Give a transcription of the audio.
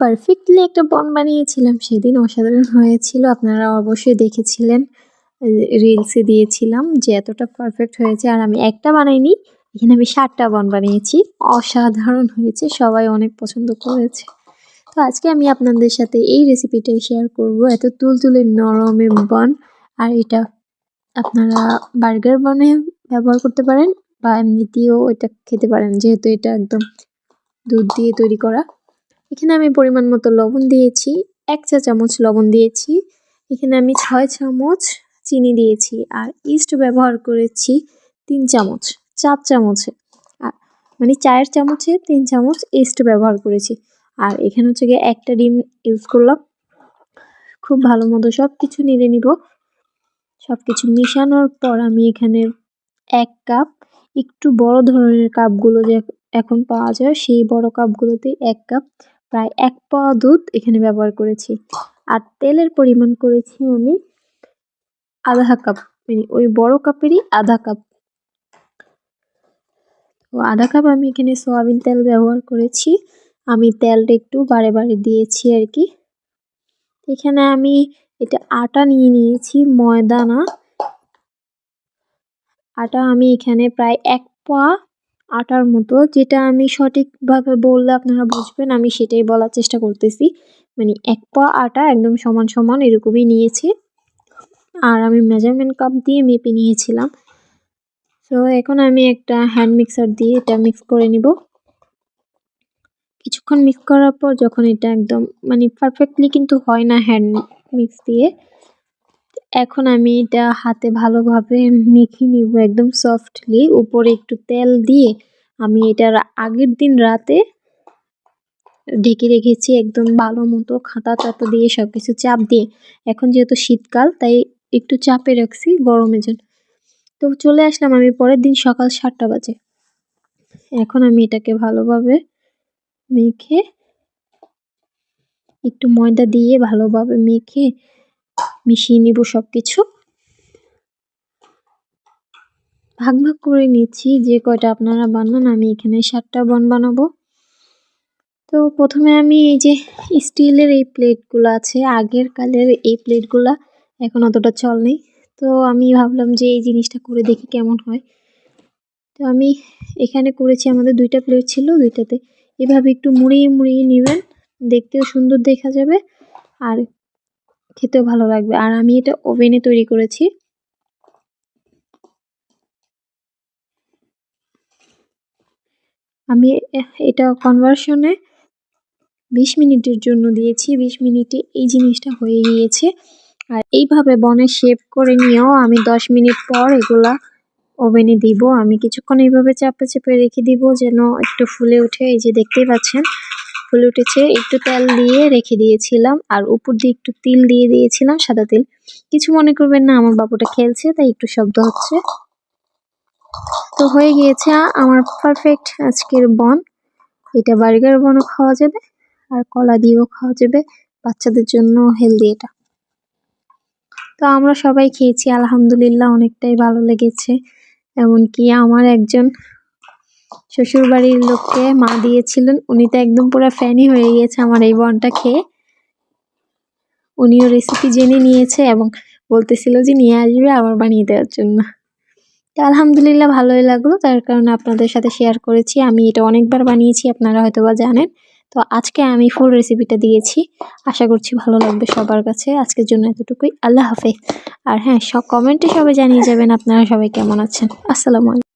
Perfectly একটা বন বানিয়েছিলাম, সেদিন অসাধারণ হয়েছিল, আপনারা অবশ্যই দেখেছিলেন রিলসে দিয়েছিলাম যে এতটা পারফেক্ট হয়েছে, আর আমি একটা বানাইনি, এখানে আমি সাতটা বন বানিয়েছি, অসাধারণ হয়েছে, সবাই অনেক পছন্দ করেছে। তো আজকে আমি আপনাদের সাথে এই রেসিপিটাই শেয়ার করব, এত তুলতুলে নরমের বন, আর এটা আপনারা বার্গার বনে ব্যবহার করতে পারেন, বা এমনিতেও এটা খেতে পারেন, যেহেতু এটা একদম দুধ দিয়ে তৈরি করা। এখানে আমি পরিমাণ মতো লবণ দিয়েছি, এক চা চামচ লবণ দিয়েছি, এখানে আমি ছয় চামচ চিনি দিয়েছি আর ইস্ট ব্যবহার করেছি তিন চামচ, চার চামচে মানে চায়ের চামচে তিন চামচ ইস্ট ব্যবহার করেছি। আর এখানে হচ্ছে গিয়ে একটা ডিম ইউজ করলাম, খুব ভালো মতো সব কিছু নেড়ে নিব। সব কিছু মিশানোর পর আমি এখানে এক কাপ, একটু বড় ধরনের কাপগুলো যে এখন পাওয়া যায়, সেই বড় কাপগুলোতে এক কাপ প্রায় এক পাওয়া দুধ এখানে ব্যবহার করেছি। আর তেলের পরিমাণ করেছি আমি আধা কাপ মানে ওই বড় কাপেরই আধা কাপ। তো আধা কাপ আমি এখানে সয়াবিন তেল ব্যবহার করেছি। আমি তেলটা একটু বারে বারে দিয়েছি আর কি। এখানে আমি এটা আটা নিয়ে নিয়েছি, ময়দা না। আটা আমি এখানে প্রায় এক পা আটার মতো, যেটা আমি সঠিকভাবে বললে আপনারা বুঝবেন, আমি সেটাই বলার চেষ্টা করতেছি। মানে এক পা আটা একদম সমান সমান এরকমই নিয়েছি। আর আমি মেজারমেন্ট কাপ দিয়ে মেপে নিয়েছিলাম। তো এখন আমি একটা হ্যান্ড মিক্সার দিয়ে এটা মিক্স করে নিব। কিছুক্ষণ মিক্স করার পর যখন এটা একদম মানে পারফেক্টলি কিন্তু হয় না হ্যান্ড মিক্স দিয়ে এখন আমি এটা হাতে ভালোভাবে মেখে নিব একদম সফটলি উপরে একটু তেল দিয়ে আমি এটার আগের দিন রাতে ঢেকে রেখেছি একদম ভালো মতো খাতা টাতা দিয়ে সব কিছু চাপ দিয়ে। এখন যেহেতু শীতকাল, তাই একটু চাপে রাখছি গরমের জন্য তো চলে আসলাম আমি পরের দিন সকাল সাতটা বাজে। এখন আমি এটাকে ভালোভাবে মেখে একটু ময়দা দিয়ে ভালোভাবে মেখে মিশিয়ে নিব সব কিছু ভাগ ভাগ করে নিচ্ছি, যে কয়টা আপনারা বানান, আমি এখানে সাতটা বন বানাবো। তো প্রথমে আমি এই যে স্টিলের এই প্লেটগুলো আছে, আগের কালের এই প্লেটগুলো, এখন অতটা চল নেই। তো আমি ভাবলাম যে এই জিনিসটা করে দেখি কেমন হয়। তো আমি এখানে করেছি, আমাদের দুইটা প্লেট ছিল দুইটাতে। এভাবে একটু মুড়িয়ে মুড়িয়ে নেবেন, দেখতেও সুন্দর দেখা যাবে। আর খেতেও ভালো লাগবে। আর আমি এটা ওভেনে তৈরি করেছি। আমি এটা কনভার্সনে বিশ মিনিটের জন্য দিয়েছি। বিশ মিনিটে এই জিনিসটা হয়ে গিয়েছে। আর এইভাবে বনে শেপ করে নিয়েও আমি দশ মিনিট পর এগুলা ওভেনে দিব। আমি কিছুক্ষণ এইভাবে চাপে চেপে রেখে দিব যেন একটু ফুলে উঠে এই যে দেখতেই পাচ্ছেন ফুলে উঠেছে। একটু তেল দিয়ে রেখে দিয়েছিলাম আর উপর দিয়ে একটু তিল দিয়ে দিয়েছিলাম সাদা তিল। কিছু মনে করবেন না, আমার বাবুটা খেলছে, তাই একটু শব্দ হচ্ছে। তো হয়ে গিয়েছে আমার পারফেক্ট আজকের বন। এটা বার্গার বনও খাওয়া যাবে আর কলা দিয়েও খাওয়া যাবে বাচ্চাদের জন্য হেলদি এটা। তো আমরা সবাই খেয়েছি, আলহামদুলিল্লাহ অনেকটাই ভালো লেগেছে। এমনকি আমার একজন শ্বশুর বাড়ির লোককে মা দিয়েছিলেন। উনি তো একদম পুরো ফ্যানই হয়ে গিয়েছে আমার এই বনটা খেয়ে। উনিও রেসিপি জেনে নিয়েছে এবং বলতেছিল যে নিয়ে আসবে আবার বানিয়ে দেওয়ার জন্য। তো আলহামদুলিল্লাহ ভালোই লাগল। তার কারণে আপনাদের সাথে শেয়ার করেছি। আমি এটা অনেকবার বানিয়েছি, আপনারা হয়তো বা জানেন। তো আজকে আমি ফুল রেসিপিটা দিয়েছি। আশা করছি ভালো লাগবে সবার কাছে। আজকের জন্য এতটুকুই। আল্লাহ হাফেজ। আর হ্যাঁ সব কমেন্টে সবাই জানিয়ে যাবেন আপনারা সবাই কেমন আছেন। আসসালামু আলাইকুম।